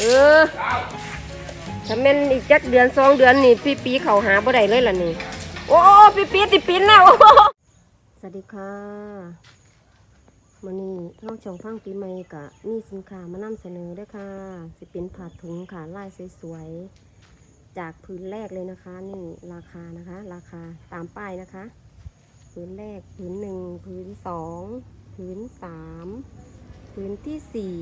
เออถ้าแม่นอีกจักเดือนสองเดือนนี่พี่ปีเขาหาบ่ได้เลยล่ะนี่ โอ้พี่ปีติปินแล้วสวัสดีค่ะมื้อนี้น้องช่องฟังปีใหม่กะมีสินค้ามานำเสนอด้วยค่ะ สิเป็นผ้าถุงค่ะลายสวยๆ จากพื้นแรกเลยนะคะ นี่ราคานะคะ ราคาตามป้ายนะคะ พื้นแรกพื้นหนึ่งพื้นสองพื้นสามพื้นที่สี่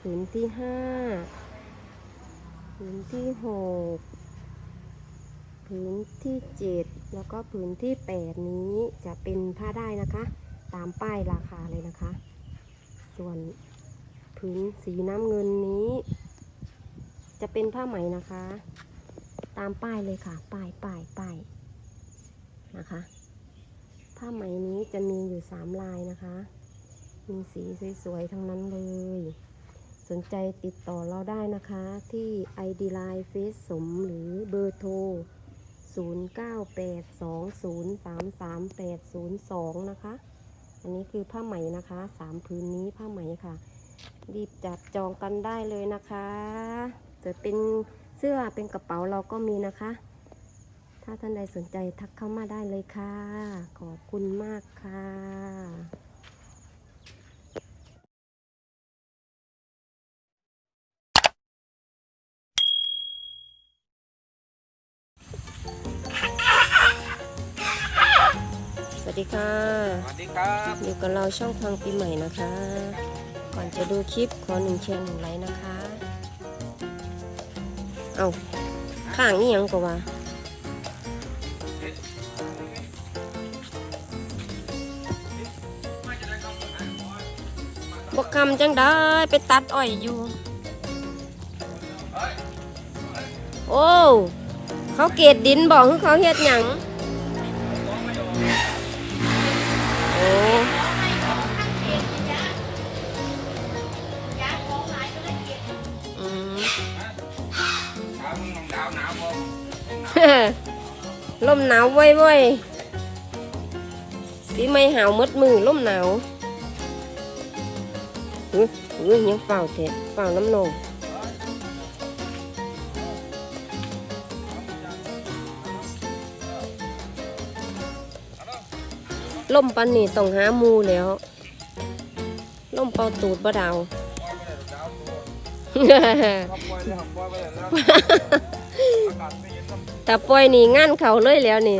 พื้นที่ห้าพื้นที่หกพื้นที่เจ็ดแล้วก็พื้นที่แปดนี้จะเป็นผ้าได้นะคะ ตามป้ายราคาเลยนะคะ ส่วนพื้นสีน้ำเงินนี้ จะเป็นผ้าไหมนะคะ ตามป้ายเลยค่ะ ป้ายป้ายป้ายนะคะ ผ้าไหมนี้จะมีอยู่สามลายนะคะ มีสีสวยๆทั้งนั้นเลย สนใจติดต่อเราได้นะคะที่ ID Line เฟซสมหรือเบอร์โทร 0982033802 นะคะ อันนี้คือผ้าไหมนะคะสามพื้นนี้ผ้าไหมค่ะ รีบจับจองกันได้เลยนะคะจะเป็นเสื้อเป็นกระเป๋าเราก็มีนะคะ ถ้าท่านใดสนใจทักเข้ามาได้เลยค่ะ ขอบคุณมากค่ะ วัสดีค่ะ สวัสดีครับ อยู่กับเราช่องพังปีใหม่นะคะ ก่อนจะดูคลิปขอหนึ่งแชร์หนึ่งไลค์นะคะ เอาข้างนี่ยังกว่าบกคำจังได้ไปตัดอ้อยอยู่ โอ้ เขาเกตดินบอกคือเขาเฮ็ดหยัง Ồ. Ừ. lôm nào quay quay Tí mây hào mất mừ lôm nào Ừ, ừ nhớ vào thế vào lắm nồi ลมปันนี่ต้องหามูแล้วลมเป่าตูดบ่ดาวแต่ปวอากาศไม่เย็นลำแต่ปล่อยนี่งานเขาเลยแล้วนี่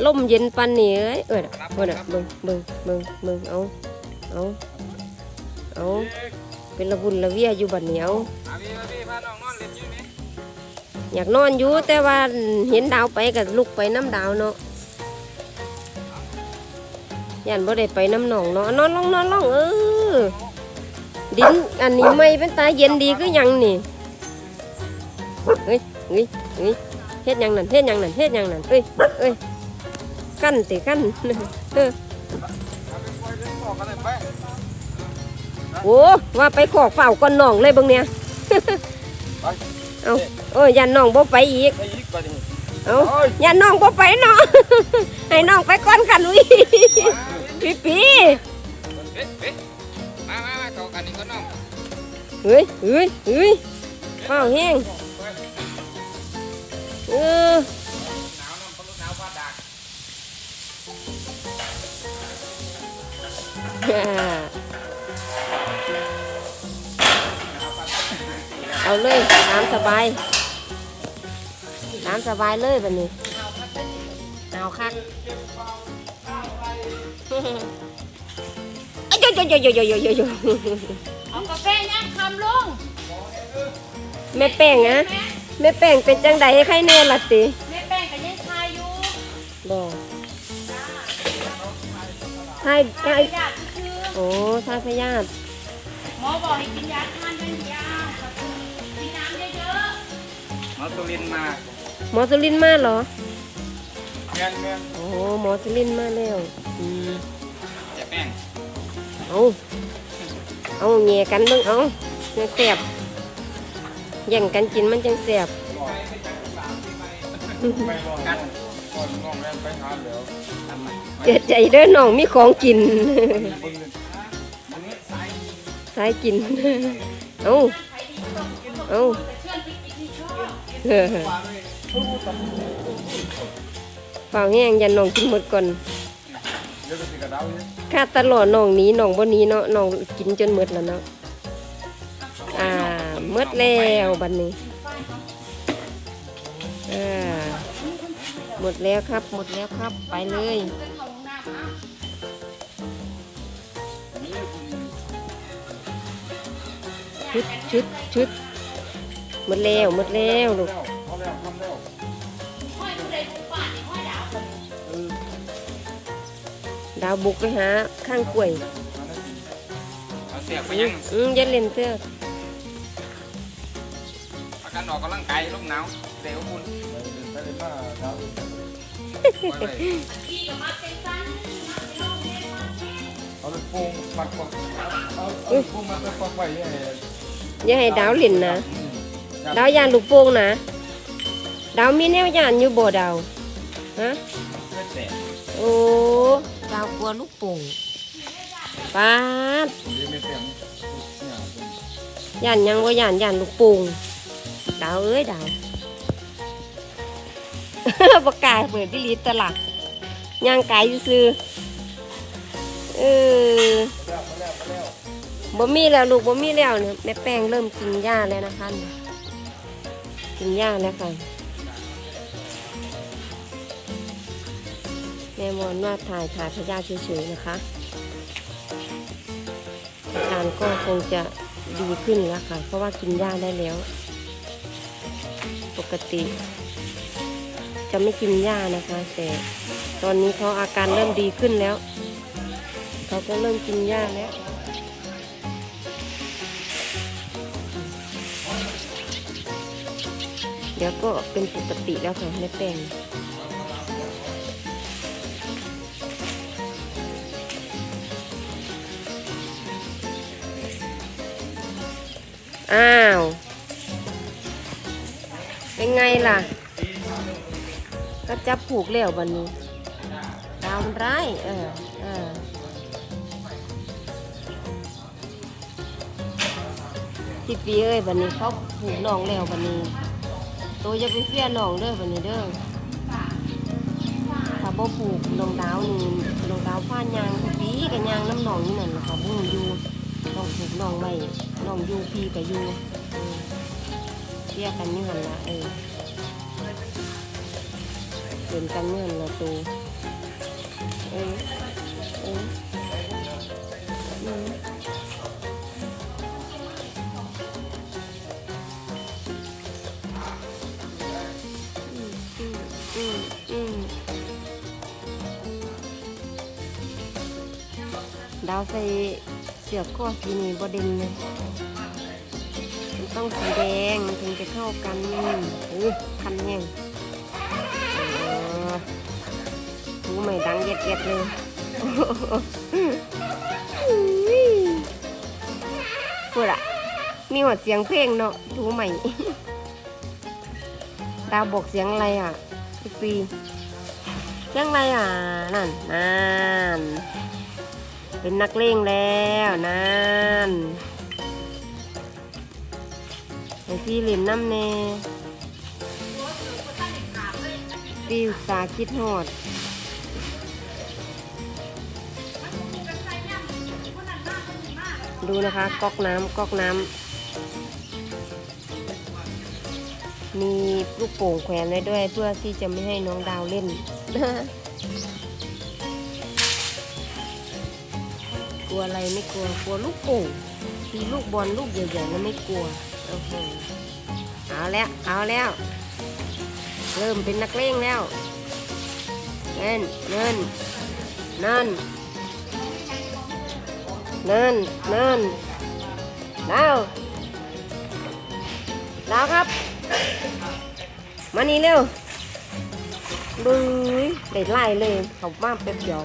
เอ้มเย็นปันนี่เอ้ยเอ้ยเบิ่งน่ะเบิ่งเบิ่งเบิ่งเบิ่งเอาเอาเอาเป็นระบุนระเวียอยู่บัดเหนียวอยากนอนอยู่แต่ว่าเห็นดาวไปก็ลุกไปน้ำดาวเนาะ ยันบ่ได้ไปน้ำหนองเนาะนอนลงนอนลงเออดินอันนี้ไม่เป็นตาเย็นดีก็ยังนี่เฮ้ยเฮ้ยเฮ้ยเฮ็ดยังนั่นเฮ็ดยังนั่นเฮ็ดยังนั่นเอ้ยเอ้ยกั้นติกั้นเออโอ้ว่าไปขอกเฝ้าก่อนน้องเลยเบิ่งเนี่ยเอาโอ้ยยันน้องบ่ไปอีก เอาโอ้ยยันน้องบ่ไปเนาะให้น้องไปก่อนกันวิพี่ปีเอ๊ะเอ๊ะมามามาต่อกันอีกก็น้องเฮ้ยเฮ้ยเฮ้ยเฝ้าแห้งเออหนาวน้ำพลุหนาวฟ้าดากเอาเลยตามสบายตามสบายเลยแบบนี้เอาคักเอ้ยโยโยโยโยโยโยโยโยเอากาแฟย่างคำลุงแม่แป้งอะแม่แป้งเป็นจังใดให้ใครแน่ละติแม่แป้งกับยายชายอยู่บอกให้ทาให้ยาโอ้ทายพยาธิหมอบอกให้กินยาทานเป็นยาก็คือกินน้ำเยอะหมอตุลินมา หมอสุรินทร์มาเหรอแม่นแม่นโอ้หมอสุรินทร์มาแล้วอืมจะแป้งเอาเอาแง่กันเบิ่งเอาจังแสบแย่งกันกินมันจังแสบไปรอกันก่อนน้องแม่นไปหาแล้วทำไมเจ็บใจเด้อน้องมีของกินเบิ่งเลยสายกิน เอ้าใครดีก็ต้องกินเอ้าแต่เชื่อนไปกินที่ชอบ เฮ้อฝ่าแห้งยันน้องกินหมดก่อนเดี๋ยวจะติดกระดาวเนี่ยค่าตลอดน้องนี้น้องบ่หนี้เนาะน้องกินจนหมดแล้วเนาะอ่าหมดแล้วบัดนี้อ่าหมดแล้วครับ หมดแล้วครับไปเลยชุดชุดชุด หมดแล้วหมดแล้วลูกเอาแล้วทำแล้วห้อยผู้ใดผู้ป่านนี่ห้อยดาวคนเออดาวบุกไปหาข้างกล้วยเอาเสียบไปอืยัมงอืมอยันเล่นเสื้ออาการออกกำลังกายลมหนาวเตะคุณไปเลยมาดาวพี่กับมาเป็นสั้นมาเป็นโรงเรียนมาเป็นเอาลูกโป่งมัดปอกเอาลูกโป่งมัดปอกไว้ให้อย่าให้ดาวเล่นนะ ดาวยานลูกโป่งนะดาวมีแนวยานอยู่บ่ดาวฮะแตะโอ้ดาวกลัวลูกโป่งปาดเดี๋ยวไม่เสียงเนี่ยย่านหยังว่าย่านย่านลูกโป่งดาวเอ้ยดาวประกล้าศเปิดที่ลีตลาดย่างกายซื้อๆเออแล้วมาแล้วมาแล้วบ่มีแล้วลูกบ่มีแล้วเนี่ยแม่แป้งเริ่มกินหญ้าแล้วนะคะ กินหญ้าแล้วค่ะแม่มอนว่าถ่ายถ่ายพยาเฉยๆนะคะอาการก็คงจะดีขึ้นแล้วค่ะ เพราะว่ากินหญ้าได้แล้ว ปกติ จะไม่กินหญ้านะคะ แต่ตอนนี้เขาอาการเริ่มดีขึ้นแล้ว เขาก็เริ่มกินหญ้าแล้ว เดี๋ยวก็เป็นปกติแล้วค่ะแม่แป้งอ้าว เป็นไงล่ะ ก็จับผูกแล้ววันนี้ดาวมันร้ายเออเออพี่ปีเอ้ยวันนี้เขาผูกน้องแล้ววันนี้ ตัวจะไปเฟี้ยน้องเด้อวันนี้เด้อถ้าบ่ผูกน้องดาวนี่น้องดาวพานยางพี่ปีกับยางน้ำหนองนี่นั่นแหละค่ะบุ้งอยู่ต้องผูกน้องไว้น้องอยู่พี่กับอยู่เฟี้ยกันนี่หันละเออเป็นกันนี่หันละตัวเออ ดาวใส่เสือกข้อสีนี้บเด่นเลยมันต้องสีแดงถึงจะเข้ากันอุ้คันแห้งหูใหม่ดังเย็ดเย็ดเลยอุ้ยพูดอะมีหัวเสียงเพลงเนาะหูใหม่ ดาวบอกเสียงอะไรอะพี่ปีเสียงอะไรอะ นั่นนั่น เป็นนักเลงแล้วนั่นไอพี่เล่นน้ำเนฟิวตาคิดหอดดูนะคะก๊อกน้ำก๊อกน้ำมีลูกโป่งแขวนไว้ด้วยเพื่อที่จะไม่ให้น้องดาวเล่น ลัวอะไรไม่กลัวกลัวลูกโป่งทีลูกบอลลูกใหญ่ๆแล้วไม่กลัวโอ้โหเอาแล้วเอาแล้ว เริ่มเป็นนักเลงแล้วเล่นเนินนั่นนั่นนั่นดาวดาวครับ มานี่เร็วบึ้ยได้ไล่เลยเขามาแป๊บเดียว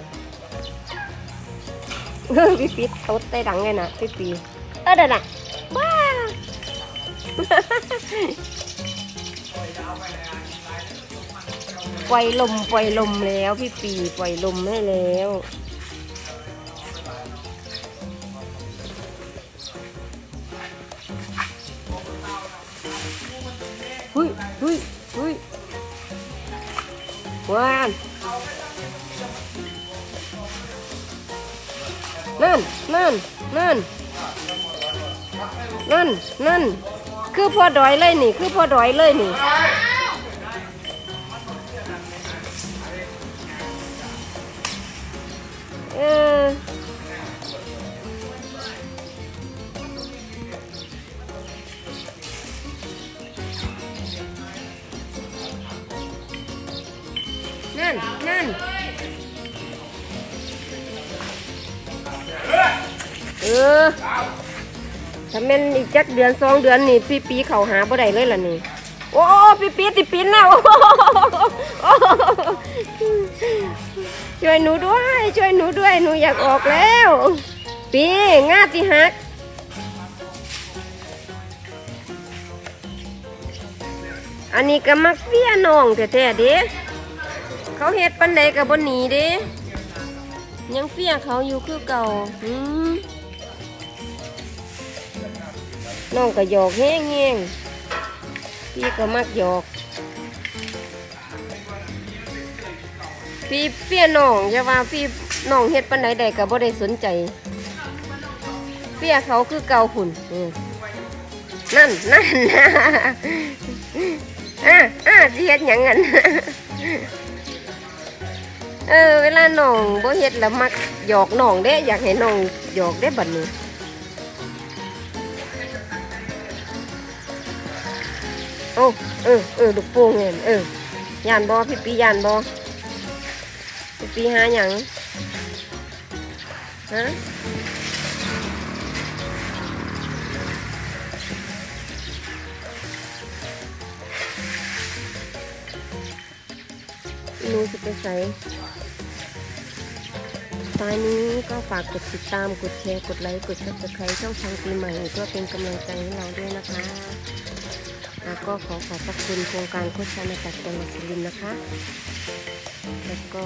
พี่ปีตดได้ดังไงนะพี่ปีเออเดี๋ยวนะว้าปล่อยลมปล่อยลมแล้ว พี่ปีปล่อยลมให้แล้ว นั่นนั่นนั่นนั่นคือพอดอยเลยนี่ คือพอดอยเลยนี่เออนั่นนั่น ออถ้าแม่นอีกจักเดือนสองเดือนนี่พี่ปีเขาหาบ่ได้เลยล่ะนี่ โอ้พี่ปีติปินแล้วโอ้ช่วยหนูด้วย ช่วยหนูด้วยหนูอยากออกแล้ว ปีงาติหักอันนี้ก็มักเฟียน้องแท้ๆเด้เขาเฮ็ดปันใดกับบนหนีเด้ยังเฟียเขาอยู่คือเก่าอืม น้องก็หยอกแห้งแห้งพี่ก็มักหยอก พี่เฟียน้องอย่าว่าพี่น้องเฮ็ดปันใดใดก็บ่ได้สนใจเฟียเขาคือเก่าหุ่นนั่นนั่นอะอะเฮ็ดหยังกันเออเวลาน้องบ่เฮ็ดแล้วมักหยอกน้องเด้ อยากให้น้องหยอกได้บัดนี้ อ้เออเออลูกโป่งเห็นเออยานบ่พี่ปียานบ่พี่ปีหาหยังฮะนูสิไปใส่ตอนนี้ก็ฝากกดติดตาม กดแชร์ กดไลค์ กด subscribe ช่องทางปีใหม่เพื่อเป็นกำลังใจให้เราด้วยนะคะ ก็ขอขอบพระคุณโครงการโคชานาตัดจังหวัดสุรินทร์นะคะ แล้วก็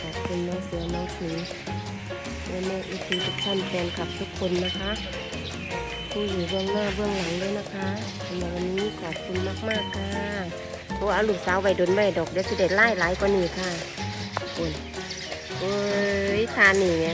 ขอบคุณน้องเสือน้องสิงและแม่อีทีทุกท่านแฟนคลับทุกคนนะคะผู้อยู่เบื้องหน้าเบื้องหลังด้วยนะคะสำหรับวันนี้ขอบคุณมากๆค่ะโอ้เอาลูกสาวไว้ดนไว้ดอกเดี๋ยวสิเด็ดไล่หลายกว่านี้ค่ะขอบคุณเอ้ยทานนี่ไง